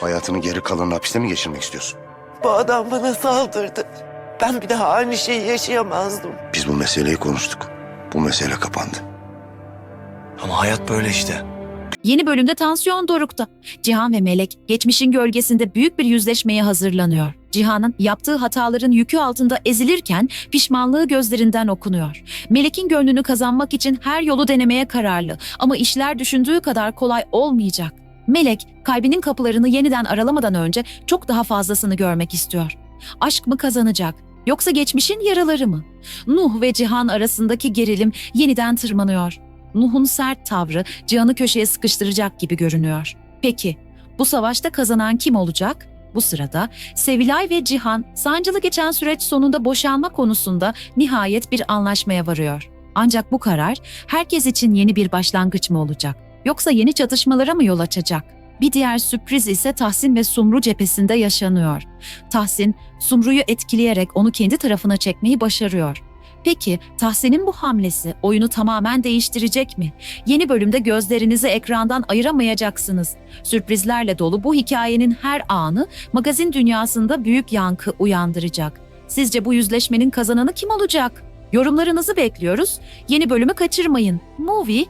Hayatının geri kalanını hapiste mi geçirmek istiyorsun? Bu adam bana saldırdı. Ben bir daha aynı şeyi yaşayamazdım. Biz bu meseleyi konuştuk. Bu mesele kapandı. Ama hayat böyle işte. Yeni bölümde tansiyon dorukta. Cihan ve Melek geçmişin gölgesinde büyük bir yüzleşmeye hazırlanıyor. Cihan'ın yaptığı hataların yükü altında ezilirken pişmanlığı gözlerinden okunuyor. Melek'in gönlünü kazanmak için her yolu denemeye kararlı ama işler düşündüğü kadar kolay olmayacak. Melek kalbinin kapılarını yeniden aralamadan önce çok daha fazlasını görmek istiyor. Aşk mı kazanacak yoksa geçmişin yaraları mı? Nuh ve Cihan arasındaki gerilim yeniden tırmanıyor. Nuh'un sert tavrı Cihan'ı köşeye sıkıştıracak gibi görünüyor. Peki bu savaşta kazanan kim olacak? Bu sırada Sevilay ve Cihan sancılı geçen süreç sonunda boşanma konusunda nihayet bir anlaşmaya varıyor. Ancak bu karar herkes için yeni bir başlangıç mı olacak? Yoksa yeni çatışmalara mı yol açacak? Bir diğer sürpriz ise Tahsin ve Sumru cephesinde yaşanıyor. Tahsin, Sumru'yu etkileyerek onu kendi tarafına çekmeyi başarıyor. Peki Tahsin'in bu hamlesi oyunu tamamen değiştirecek mi? Yeni bölümde gözlerinizi ekrandan ayıramayacaksınız. Sürprizlerle dolu bu hikayenin her anı magazin dünyasında büyük yankı uyandıracak. Sizce bu yüzleşmenin kazananı kim olacak? Yorumlarınızı bekliyoruz. Yeni bölümü kaçırmayın. Movie